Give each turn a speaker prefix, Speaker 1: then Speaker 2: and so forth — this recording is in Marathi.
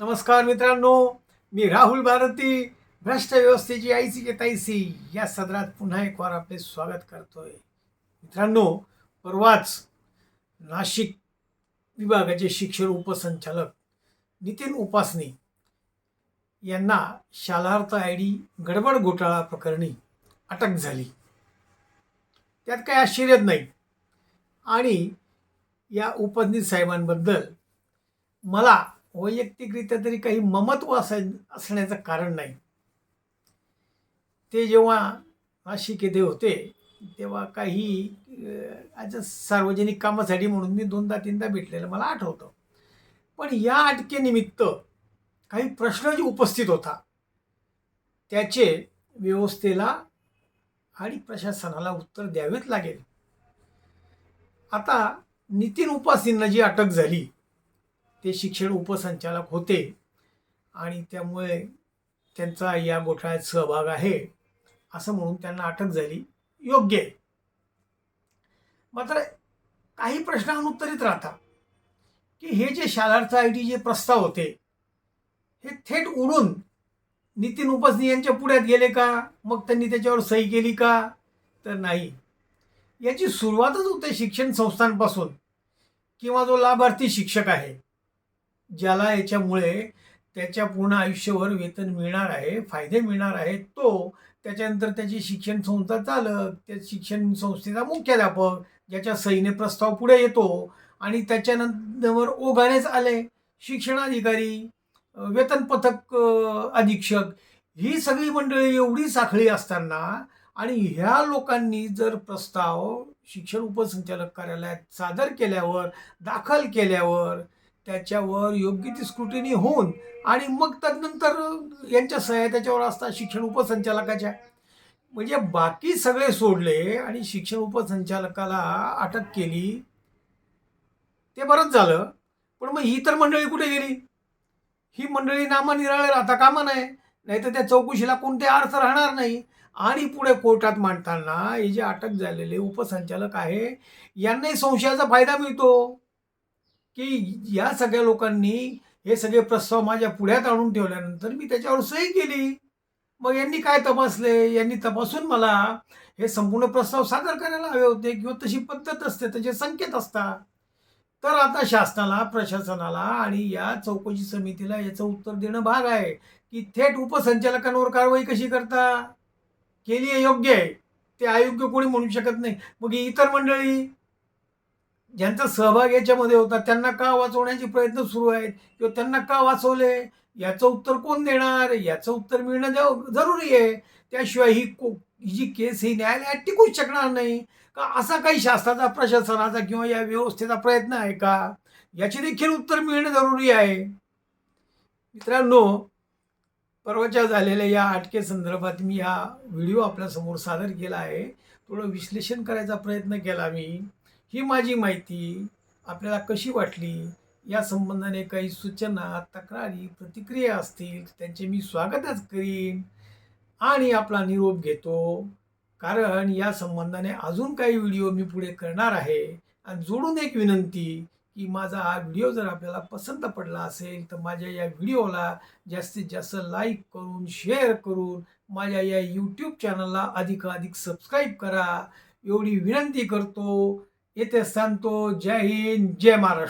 Speaker 1: नमस्कार मित्रांनो मी राहुल भारती भ्रष्ट व्यवस्थेची आयसी के ताईसी या सदरात पुन्हा एक वार आपले स्वागत करतोय. मित्रांनो परवाच नाशिक विभागाचे शिक्षण उपसंचालक नितीन उपासनी यांना शालार्थ आय डी गडबड घोटाळा प्रकरणी अटक झाली. त्यात काही आश्चर्यच नाही. आणि या उपनीत साहेबांबद्दल मला वैयक्तिकरित्या तरी काही ममत्व असाय असण्याचं कारण नाही. ते जेव्हा नाशिक येथे होते तेव्हा काही ॲज सार्वजनिक कामासाठी म्हणून मी दोनदा तीनदा भेटलेलं मला आठवतं. पण या अटकेनिमित्त काही प्रश्न जे उपस्थित होता त्याचे व्यवस्थेला आणि प्रशासनाला उत्तर द्यावेच लागेल. आता नितीन उपासींना जी अटक झाली ते शिक्षण उपसंचालक होते. आणि त्यामुळे त्यांचा या घोटाळ्यात सहभाग आहे असं म्हणून त्यांना अटक झाली. योग्य आहे. मात्र काही प्रश्न अनुत्तरित राहतात की हे जे शालार्थ आय टी जे प्रस्ताव होते हे थेट उडून नितीन उपासनी यांच्या पुढ्यात गेले का? मग त्यांनी त्याच्यावर सही केली का? तर नाही. याची सुरुवातच होते शिक्षण संस्थांपासून किंवा जो लाभार्थी शिक्षक आहे. ज्याला याच्यामुळे त्याच्या पूर्ण आयुष्यभर वेतन मिळणार आहे फायदे मिळणार आहेत तो त्याच्यानंतर त्याची शिक्षण संस्था चालक त्या शिक्षण संस्थेचा मुख्याध्यापक ज्याच्या सहीने प्रस्ताव पुढे येतो आणि त्याच्यानंतर ओघानेच आले शिक्षणाधिकारी वेतन पथक अधीक्षक ही सगळी मंडळी एवढी साखळी असताना आणि ह्या लोकांनी जर प्रस्ताव शिक्षण उपसंचालक कार्यालयात सादर केल्यावर दाखल केल्यावर त्याच्यावर योग्य ती स्क्रुटिनी होऊन आणि मग त्यानंतर यांच्या सह्या त्याच्यावर असतात शिक्षण उपसंचालकाच्या. म्हणजे बाकी सगळे सोडले आणि शिक्षण उपसंचालकाला अटक केली. ते बरंच झालं. पण मग ही तर मंडळी कुठे गेली? ही मंडळी नामानिराळे राहता कामा नाही नाही तर त्या चौकशीला कोणते अर्थ राहणार नाही. आणि पुढे कोर्टात मांडताना हे जे अटक झालेले उपसंचालक आहे यांनाही संशयाचा फायदा मिळतो. की या सगळ्या लोकांनी हे सगळे प्रस्ताव माझ्या पुढ्यात आणून ठेवल्यानंतर मी त्याच्यावर सही केली. मग यांनी काय तपासले? यांनी तपासून मला हे संपूर्ण प्रस्ताव सादर करायला हवे होते किंवा तशी पद्धत असते त्याचे संकेत असतात. तर आता शासनाला प्रशासनाला आणि या चौकशी समितीला याचं उत्तर देणं भाग आहे की थेट उपसंचालकांवर कारवाई कशी करता? केली आहे योग्य आहे. ते अयोग्य कोणी म्हणू शकत नाही. मग इतर मंडळी ज्यांचा सहभाग याच्यामध्ये होता त्यांना का वाचवण्याचे प्रयत्न सुरू आहेत? किंवा त्यांना का वाचवले? याचं उत्तर कोण देणार? याचं उत्तर मिळणं जव- जरुरी आहे. त्याशिवाय ही को ही जी केस ही न्यायालयात टिकूच शकणार नाही. का असा काही शासनाचा प्रशासनाचा किंवा या व्यवस्थेचा प्रयत्न आहे का? याचे देखील उत्तर मिळणं जरुरी आहे. मित्रांनो परवाच्या झालेल्या या अटकेसंदर्भात मी हा व्हिडिओ आपल्यासमोर सादर केला आहे. थोडं विश्लेषण करायचा प्रयत्न केला मी. ही माझी माहिती आपल्याला कशी वाटली? या संबंधाने काही सूचना तक्रारी प्रतिक्रिया असतील त्यांचे मी स्वागतच करीन आणि आपला निरोप घेतो. कारण या संबंधाने अजून काही व्हिडिओ मी पुढे करणार आहे आणि जोडून एक विनंती की माझा हा व्हिडिओ जर आपल्याला पसंत पडला असेल तर माझ्या या व्हिडिओला जास्तीत जास्त लाईक करून शेअर करून माझ्या या यूट्यूब चॅनलला अधिकाधिक सबस्क्राईब करा. एवढी विनंती करतो. येथे सांगतो जय हिंद जय महाराष्ट्र.